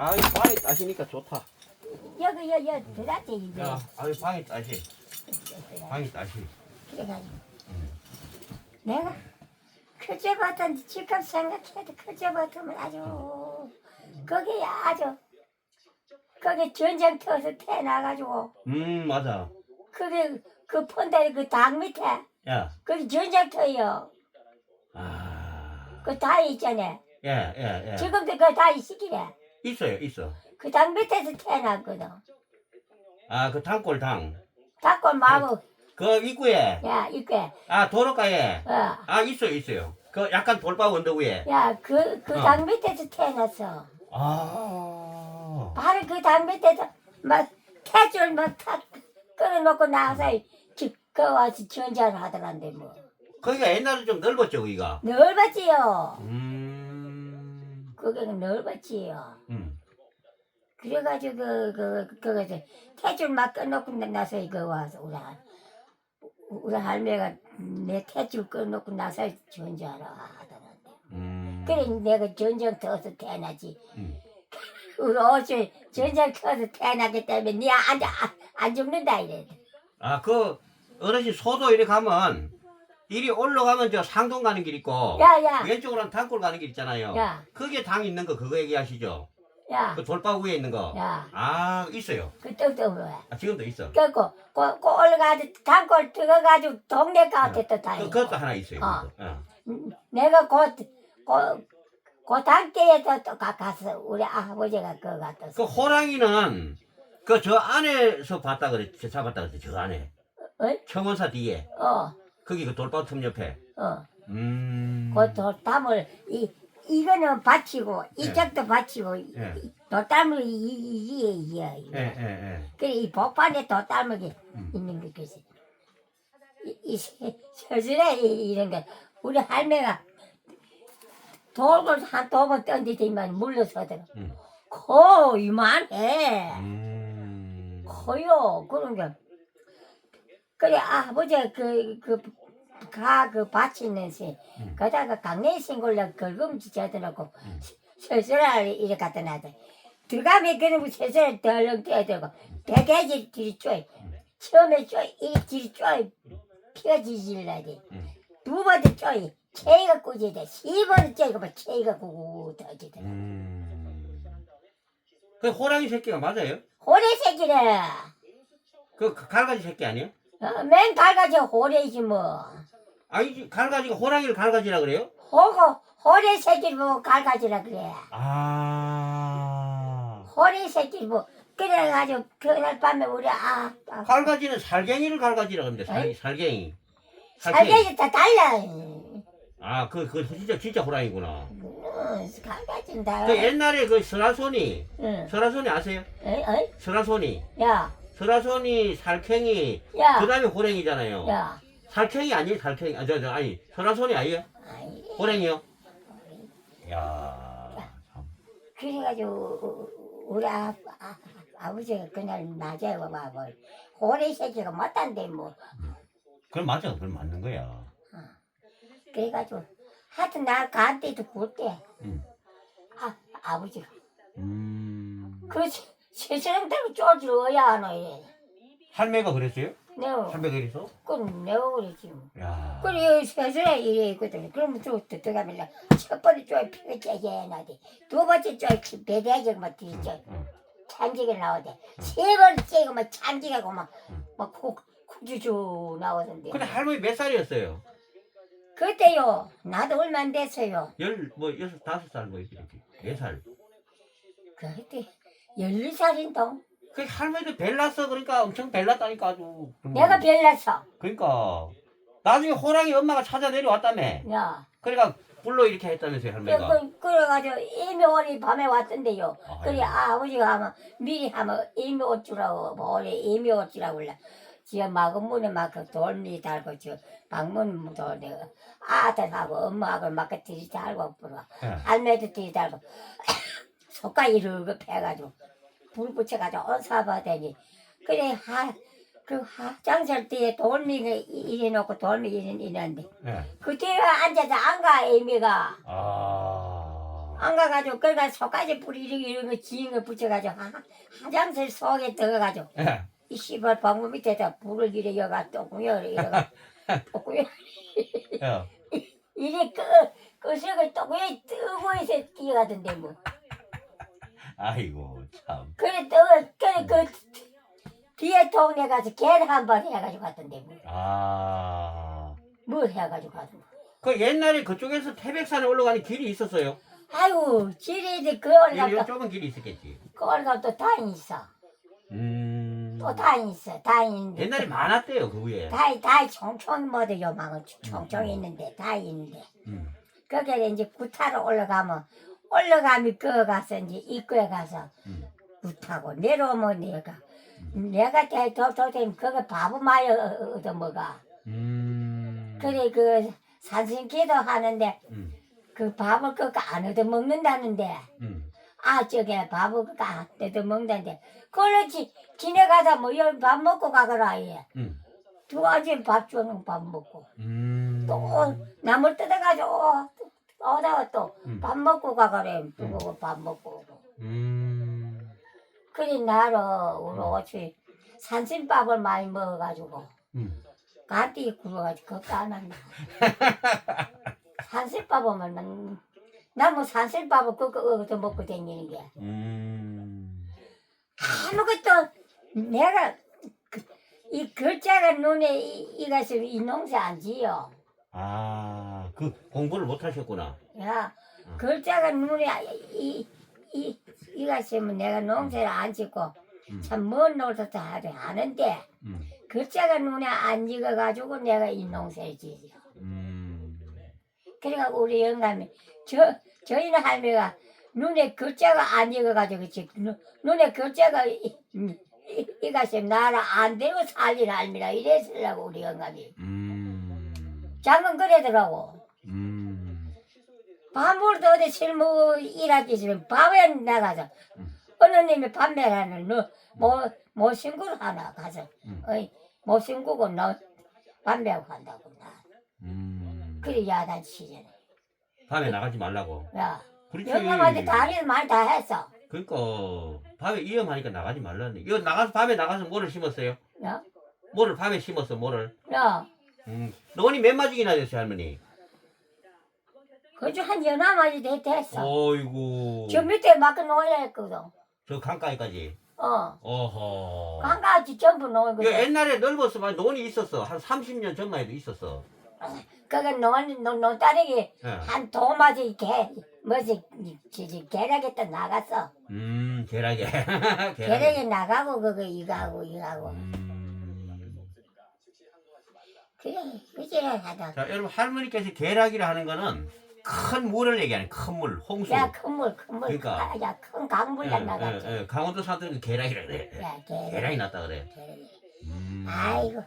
아이 방이 따시니까 좋다. 여기 여기 여기 들어갔지 이제. 야, 아이 방이 따시. 방이 따시. 그래가지고 내가 그제 같은 지금 생각해도 그제 같으면 아주 거기 아주 거기 전쟁 터서 태어나가지고 음 맞아. 그게 그 펀다리 그당 밑에 야, 거기 전쟁 터요 아, 그 다이 있잖아 예, 예, 예. 지금도 그 다이 시기래 있어요, 있어. 그 당 밑에서 태어났거든 아, 그 당골 당. 닭골 마구 그 입구에, 야 이게 아 도로가에, 어야그 아 있어요, 있어요. 그 약간 돌바 언덕 위에. 그 어. 당 밑에서 태어났어 아, 바로 그 당 밑에서 막 태줄 막탁 끌어놓고 나와서 지- 그 와서 전자를 하더란데 뭐 거기가 옛날에 좀 넓었죠, 거기가. 넓었지요 음, 거기는 넓었지요 음. 그래가지고 그, 그, 그거서 태줄 막 끊어놓고 나서 이거 와서 우리, 할- 우리 할매가 내 태줄 끊어놓고 나서 전자를 하더란데 음. 그래 내가 전쟁 터서 태어나지 음. 우리 어째 전쟁 터서 태어나기 때문에 니안 안 죽는다 이래 아, 그 어르신 소도 이리 가면 이리 올라가면 저 상동 가는 길 있고 야 야 왼쪽으로는 당골 가는 길 있잖아요. 야. 그게 당 있는 거 그거 얘기하시죠? 야 그 돌바 위에 있는 거. 야, 아, 있어요. 그때부터 뭐야? 아, 지금도 있어. 그거 그, 그 올라가지고 단골 들어가지고 동네 가게 또 그, 다니고. 그것도 하나 있어요. 어. 그것도. 어. 음, 내가 곧그 단계에서 또 가, 갔어. 우리 아버지가 그거 갔었어. 그 호랑이는 그 저 안에서 봤다 저 잡았다 그랬지, 저 안에. 어이? 청원사 뒤에. 어, 거기 그 돌바 틈 옆에. 어. 음. 그 돌담을 이 이거는 받치고 네. 이쪽도 받치고 예. 돌담을 이이이에 이에 예, 예, 예. 그래 이 복판에 돌담이 음. 있는 거 그지. 이 서술에 이런 거 우리 할매가 돌을 한두번 던지더만 물러서더라. 음. 커 이만해. 음. 커요 그런 게. 그래 아버지가 그그가그 받치는 시 음. 거다가 강내 신골로 걸금지 져들고 음. 서술을 이래 갖다 놔둬. 들어가면 그놈 서술을 덜렁 떼들고 대개지 뒤리 쪼이 처음에 쪼이 이 뒤리 쪼이 펴지질라지 음. 두 번째 쪼이 체이가 꾸지대 세 번째 쪼이가 뭐 체이가 꾸고 터지대 음. 그 호랑이 새끼가 맞아요? 호래 새끼래 그 갈가지 새끼 아니에요? 어, 맨 갈가지 호래지 뭐 아니지, 갈가지가 호랑이를 갈가지라 그래요? 호고 호래 새끼 뭐 갈가지라 그래 아. 호래 새끼 뭐 그래가지고 그날 밤에 우리 아, 아 갈가지는 살갱이를 갈가지라 그럽니다. 살, 에이? 살갱이. 살개지 다 달라 아, 그, 그 진짜 진짜 호랑이구나. 응, 갈가진다 그 옛날에 그 설화손이, 응. 설화손이 아세요? 어이, 어이? 설화손이, 야, 설화손이 살쾡이, 야, 그 다음에 호랭이잖아요. 야. 살쾡이 아니에요, 살쾡이. 아, 저, 저, 아니, 설화손이 아니에요? 아이, 호랭이요? 야 참. 그래가지고 우리 아, 아, 아버지가 그날 낮에 와봐 뭐 호래 새끼가 못한대 뭐 그럼 맞아, 그럼 맞는 거야. 그래가지고 하여튼 나 간때도 굴때 음. 아, 아버지가 음. 그 세상대로 쫄주어야 하노 이래 할매가 그랬어요? 내가 할매가 그랬어? 그건 내가 그랬지 뭐 야. 그래 세상에 이래 있거든 그러면 또 들어가면 첫 번째 쪼이 피가 깨게 해놔대 두 번째 쪼이 배대기 막 뒤져 응. 참기가 나오대 세 번째가 막 참기가 응. 막막 쿡주주 나오던데 근데 할머니 몇 살이었어요? 그때요 나도 얼마 안 됐어요 열, 뭐, 여섯, 다섯 살, 뭐, 이렇게. 네 살. 그때 열두 살인데. 그 할머니도 벨났어 그러니까 엄청 벨났다니까 아주. 내가 별났어 그러니까. 나중에 호랑이 엄마가 찾아 내려왔다며. 야. 그러니까 불로 이렇게 했다면서요 그, 할머니가. 그, 그래가지고 이미 오리 밤에 왔던데요. 아, 그래 예. 아버지가 하면 미리 하면 이미 옷 주라고 뭐 오래 이미 옷 주라고 그래. 저 마구문에 막 그 돌미 달고 저 방문 돌리고 아들하고 엄마하고 막 들이 달고 불어 예. 할매도 들이 달고 속가 이르고 패가지고 불 붙여가지고 온사바되니 그래 하 그 장설 때에 돌미가 이래 놓고 돌미 이래 이랬는데 예. 그 뒤에 앉아서 안가 애미가 아 안 가가지고 그러니까 속까지 이런 거 이런 거 지은 거 붙여가지고 하, 화장실 속에 들어가지고 예. 이 씨발 방문 밑에다 불을 이래 여가 또 구여 이래가 또 구여 예. 이래 그 그석을 또 구여 뜨고 있어 뛰어가던데 뭐 아이고 참. 그래 또 그래 그 뒤에 동네 가서 개를 한번 해가지고 갔던데 뭐. 아. 뭘 해가지고 가던 그 옛날에 그쪽에서 태백산에 올라가는 길이 있었어요. 아이고 지리지 그 요, 요 올가 좁은 길이 있었겠지. 그 올가 또 다인 있어 음. 또 다인 있어 다인 옛날에 많았대요 그 위에. 다이 다이 총총 뭐도 요망은 총총 있는데 다이 있는데 음. 거기에 이제 구타로 올라가면 올라가면 그 가서 이제 입구에 가서 음. 구타고 내려오면 내가 내가 대도도되면 그거 바보 마요 얻어 먹어 음. 그래 그 산신 기도 하는데 음. 그 밥을 그거 안 얻어 먹는다는데 음. 아 저게 밥을 그거 안 얻어 먹는다는데 그걸로 지 지내가다 뭐 여기 밥 먹고 가거라 얘. 음. 두 가지 밥 주는 밥 먹고 음. 또 나물 뜯어가지고 오다가 또 음. 밥 먹고 가거래. 누구 밥 먹고 오고. 음. 그래 나를 우리 어치 산신밥을 많이 먹어가지고 음. 간띠 굴어가지고 그거 안 한다. 산신밥은 난뭐 산신밥을 그거 얻어 먹고 다니는 게. 음. 아무것도 내가 그- 이 글자가 눈에 이- 이 가서 이 농사 안 지어. 아, 그 공부를 못 하셨구나. 야 어. 글자가 눈에 이, 이, 이가 있으면 내가 농사를 안 짓고 음. 참먼 노릇도 하도 하는데 음. 글자가 눈에 안 익어가지고 내가 이 농사를 지죠. 음. 그래가지고 우리 영감이 저 저희는 할머니가 눈에 글자가 안 익어가지고 지 눈- 눈에 글자가 이- 이- 이- 이가시면 나를 안 되고 살린 할머니라 이랬으려고 우리 영감이 음. 장은 그러더라고. 음. 밤을 도 어디 실무 일하기 싫으면 밤에 나가서 음. 어느 님이 판매하는 너뭐 모신구를 하나 가서 음. 어이 모신구고 너 판매하고 간다고 나 음. 그래 야단 치잖아 밤에 나가지 말라고. 야 그렇지. 영감한테 다리를 많이 다 했어 그러니까 밤에 위험하니까 나가지 말라니. 이거 나가서 밤에 나가서 뭐를 심었어요? 야, 뭐를 밤에 심었어? 뭐를? 야 음. 너니 몇 마지기나 됐어요, 할머니? 그저 한 연하마지 돼 됐어 어이구. 저 밑에 막 놓아야 했거든 저 강가에까지. 어 어허. 한가지 전부 놓은 이거 거야 옛날에 넓었으면 논이 있었어. 한 30년 전만 해도 있었어. 그거 놓은 놓 놓다리기 예. 한 도마지 개 뭐지 지지 개라겠다 나갔어 음, 계란게. 개력이 나가고 그거 이거 하고 이거 하고 음. 그래 그지를 하다 자, 여러분 할머니께서 계락이라 하는 거는 큰 물을 얘기하는 큰 물, 홍수. 야 큰 물 큰 물 그러니까. 아, 야 큰 강물이 나갔지 예, 예, 강원도 사람들은 그 계락이라 그래. 야 계락이 개력 났다 그래. 음. 아이고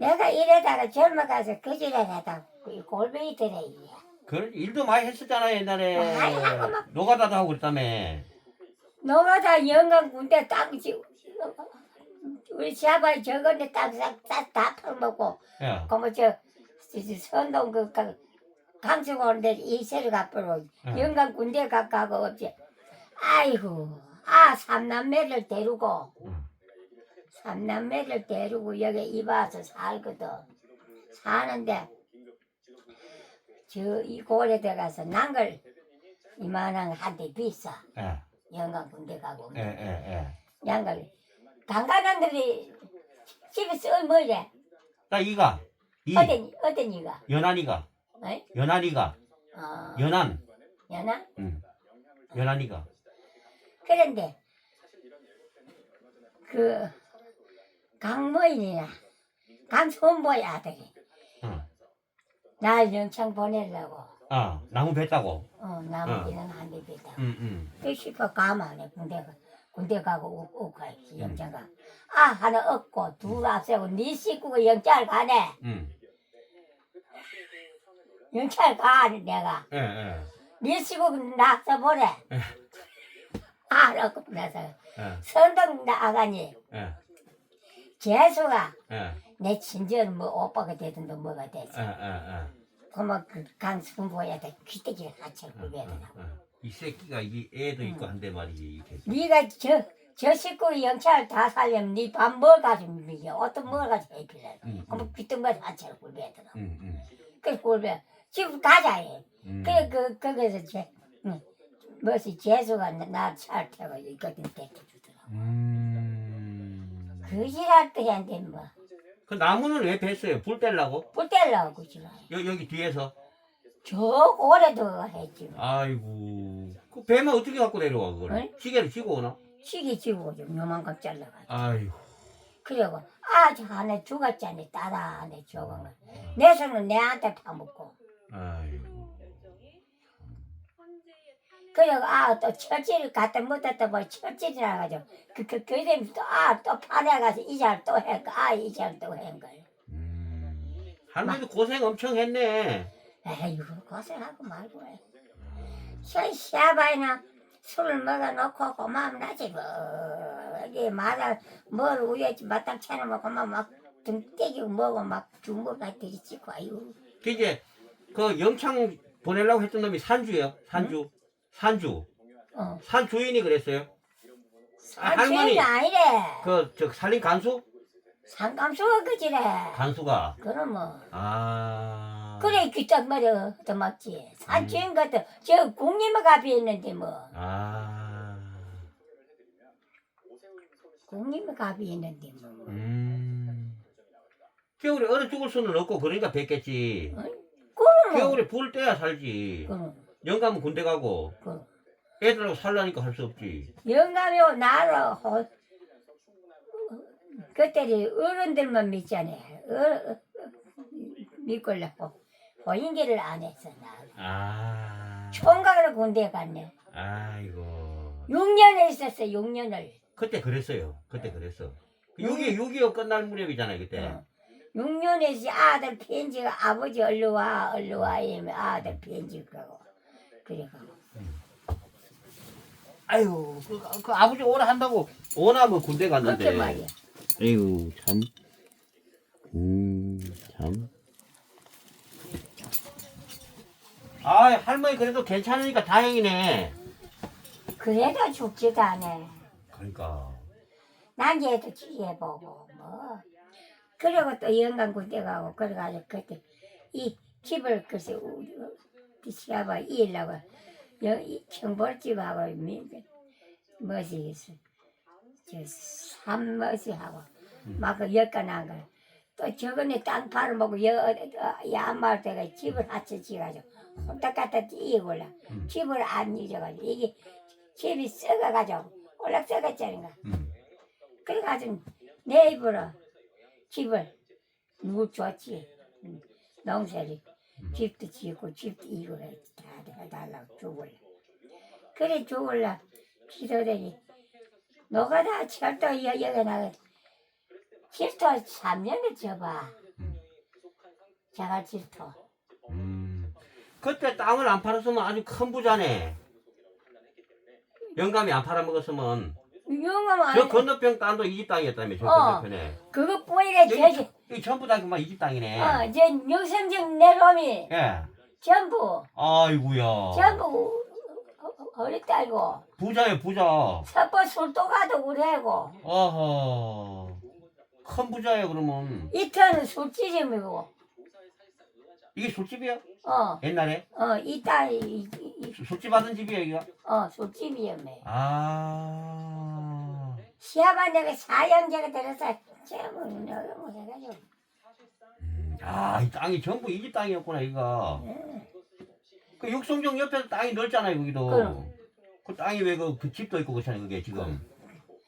내가 이래다가 젊어가서 그지를 하다 이 골뱅이 들어 이게 그런 일도 많이 했었잖아요 옛날에. 많이 하고 막- 노가다도 하고 그랬다며. 너가 다 영광 군대 땅지 우리 시아버지 저건데 땅싹다 팔먹고 야. 그뭐 저, 저, 저 선동 그 가- 강수 오는데 이세를 갚으러 응. 영광 군대 가까고 없지 아이고 아 삼남매를 데리고 응. 삼남매를 데리고 여기 이봐서 살거든 사는데 저 이 고래 들어가서 난걸 이만한 한 대 비싸 예. 영광 군대 가고 예, 예, 예. 양걸 강간한들이 집에 써 뭐래 나 이가. 이. 어떤 어떤 이가 연한이가. 어이? 연한이가. 어 연한. 연아 응. 연한이가. 그런데 그 강모인이나 강손보의 아들이 응. 날 영창 보내려고 아, 나무 뱉다고. 어 나머지는 한대 비다 응, 응. 그 싶어 가만해 군대 가 군대 가고 음. 영창 가. 아 하나 얻고 둘 앞세고 네 식구가 영창 가네 응. 영창 가 내가. 예, 예. 네 식구 나서 보내 알았고 나서. 예, 선동 나가니. 예, 재수가 예, 내 친절 뭐 오빠가 되든도 뭐가 됐어 예, 예, 그만 그 강수분보야 돼. 귀때기를 같이 어, 굴려야 되나? 어, 어. 이 새끼가 이 애도 있고 응. 한데 말이지 이렇게. 네가 저, 저 식구 영찰 다 살려면 네밥뭘 가지고 밀려 어떤 뭘 가지고 해필래 응, 그럼 귀뚱만 같이 굴려야 되나? 응, 응, 그래서 굴려 지금 가자 해 응. 그래 그 거기서 제 응. 뭐지 재수가 나잘 태워 있거든 데려주더라 음. 그 지랄 때 한데 뭐그 나무는 왜 뱄어요? 불 떼려고? 불 떼려고 지랄 여, 여기 뒤에서. 저 오래도 했지 뭐. 아이고. 그 배만 어떻게 갖고 내려와 그걸? 응? 시계를 쥐고 오나? 시기 지고 좀 요만큼 잘라가지고 아이고. 그리고 아저 안에 죽었잖니 따라 안에 죽은 거 내 손은 내한테 파묻고 아이고. 그리고 아또 철지를 갖다 묻었다 뭐 철지라 가지고 그그 그림 또아또 판에 가서 이잘 또 했고 아이잘 또 한 걸 음. 할머니도 고생 엄청 했네. 에이구 고생하고 말고 해. 저 시아바이나 술을 먹어놓고 고마움 나지 뭐 이게 마다 뭘 우였지 마땅 차려먹고 막 등 떼기고 먹고 막 주먹 들이 찍고 아유 그 이제 그 영창 보내려고 했던 놈이 산주예요. 산주. 산주. 어 산 주인이 그랬어요. 아, 할머니. 산주인이 아니래 그 저 살린 간수? 상감수가 그지래 간수가. 그럼 뭐 아. 그래 귀딱 말이야 더 맞지 산주인 것도 저 국림의 갑이 있는데 뭐 아. 국림의 갑이 있는데 뭐 음. 겨울에 얼어 죽을 수는 없고 그러니까 뵙겠지. 그럼 겨울에 불 때야 살지. 그럼 영감은 군대 가고 그럼 애들하고 살라니까 할 수 없지. 영감이요 나로 호, 그때는 어른들만 믿잖아. 어, 어, 믿걸라고 호인기를 안 했어 나. 아. 총각으로 군대 갔네. 아이고. 6년을 있었어 6년을. 그때 그랬어요. 그때 그랬어. 6.25, 6.25 끝날 무렵이잖아요, 그때. 어. 6년에서 아들 편지가 아버지 얼른 와 얼른 와 이러면 아들 편지 가고 그래가고 아유, 그, 그 아버지 오라 한다고 오나면 군대 갔는데. 그렇게 말이야. 아이고, 참. 음, 참. 아, 할머니 그래도 괜찮으니까 다행이네. 그래도 죽지도 않아. 그러니까. 난얘도 지혜보고 뭐 그리고 또 영감 군대 가고 그래가지고 그때 이 집을 글쎄 우리 시아바 이으려고 청벌집하고 미- 뭐지 삼머지 하고 막그 엮어난 걸또 저번에 땅 팔아먹고 야말 때가 집을 합쳐 지가지고 혼딱 갖다 이어올라. 음. 집을 안 잊어가지고 이게 집이 썩어가지고 올라 썩었잖아. 음. 그래가지고 내 입으로 집을 줬지 음, 농사를 음. 집도 짓고 집도 이거 다 해달라고 죽을래 그래 죽을라 기도되니 너가 다 철도 여- 여기 나가 질토 3년을 줘봐 음. 자갈 질토 음. 그때 땅을 안 팔았으면 아주 큰 부자네. 영감이 안 팔아먹었으면 영감 저안 건너편 땅도 이 집 땅이었다며 저 어. 건너편에. 그것뿐이라 저기 이 전부 다 그만 이집 땅이네. 어, 저 영성정 내놈이 예. 전부. 아이고야. 전부 어- 어렸다 알고. 부자예 부자. 섭보 술도 가도 그래고. 어허. 큰 부자예 그러면. 이터는 술집이고 이게 술집이야? 어. 옛날에? 어, 이딸, 이, 이, 수- 술집 하던 집이야 이거? 어, 술집이었네. 아 시아바 내가 사형제가 들어서, 제뭐 너무 해가지고. 음, 아, 이 땅이 전부 이 집 땅이었구나, 이거. 예. 그 육성정 옆에도 땅이 넓잖아요, 거기도. 그럼. 그 땅이 왜 그, 그 집도 있고 그렇잖아요, 그게 지금.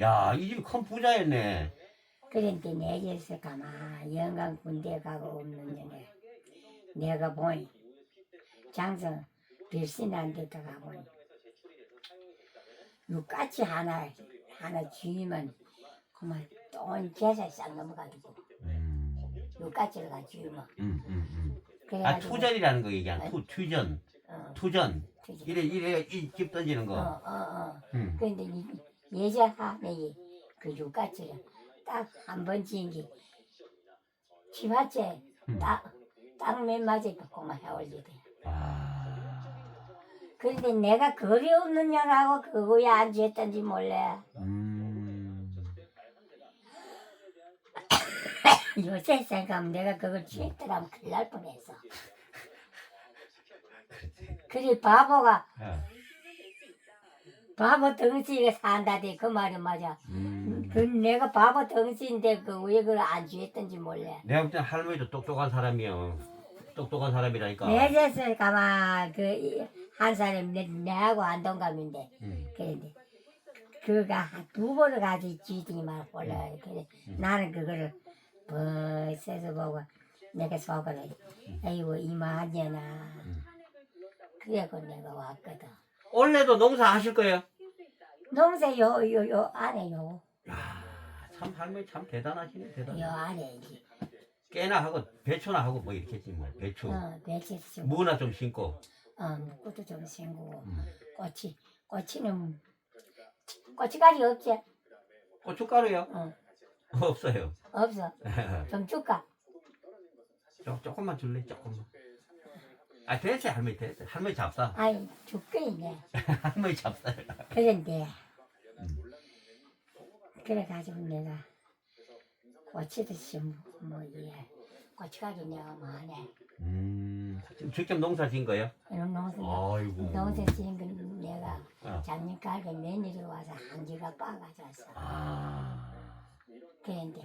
야, 이 집이 큰 부자였네. 그런데 내게서 가만 영감 군대 가고 없는 년에 내가 보니 장성 별신한 데가 가보니 육같이 하나 하나 주이면 그만 돈 계산 싹 넘어가지고 음, 육같이를 가 주이면 음, 음, 음. 아, 그래가지고 투전이라는 거 얘기하는 투, 투전. 어, 투전. 투지. 이래, 이래, 이집 던지는 어, 거. 어, 어. 음. 근데 이 예전 하네이 그 육가치를 딱 한 번 지은 게 집화채 음. 딱 땅맨 맞이 벽공만 해올리대. 아. 그런데 내가 거리 없는 년하고 그거에 앉아있던지 몰래. 음. 요새 생각하면 내가 그걸 취했더라면 큰일 날 뻔했어. 그래 바보가 예. 바보 덩치가 산다대 그 말이 맞아. 음. 그 내가 바보 덩치인데 그 왜 그걸 안 취했던지 몰래. 내가 볼때 할머니도 똑똑한 사람이요. 똑똑한 사람이라니까. 내제서 가만 그 한 사람이 내, 내하고 안동감인데. 음. 그런데 그가 두 번을 가지 쥐더니만 몰라 그래 나는 그거를 벌써서 보고 내가 속으로 아이고 이마하냐나. 그래고 내가 왔거든. 올해도 농사 하실 거예요? 농사 요 요 요 안에 요. 야, 참 할머니 참 대단하시네, 대단. 요 안에 이제. 깨나 하고 배추나 하고 뭐 이렇게 했지 뭐 배추. 어 배치 좀 무나 좀 심고. 어, 묵고도 좀 생기고 음. 꽃이 꽃이는 꽃이가리 없지 고춧가루요? 어 없어요. 없어 좀 줄까 조, 조금만 줄래? 조금만. 아 됐어요 할머니 됐어. 할머니 잡사. 아이 줄게 있네 할머니 잡사. 그런데 그래가지고 내가 고치도 심뭐 예. 고치가리 내가 뭐하네 음. 지금 직접 농사 지은 거예요? 이런 농사 아이고. 농사 지은 건 내가 어. 작년 가을에 며느리 와서 한 지가 빠가졌어 아. 그런데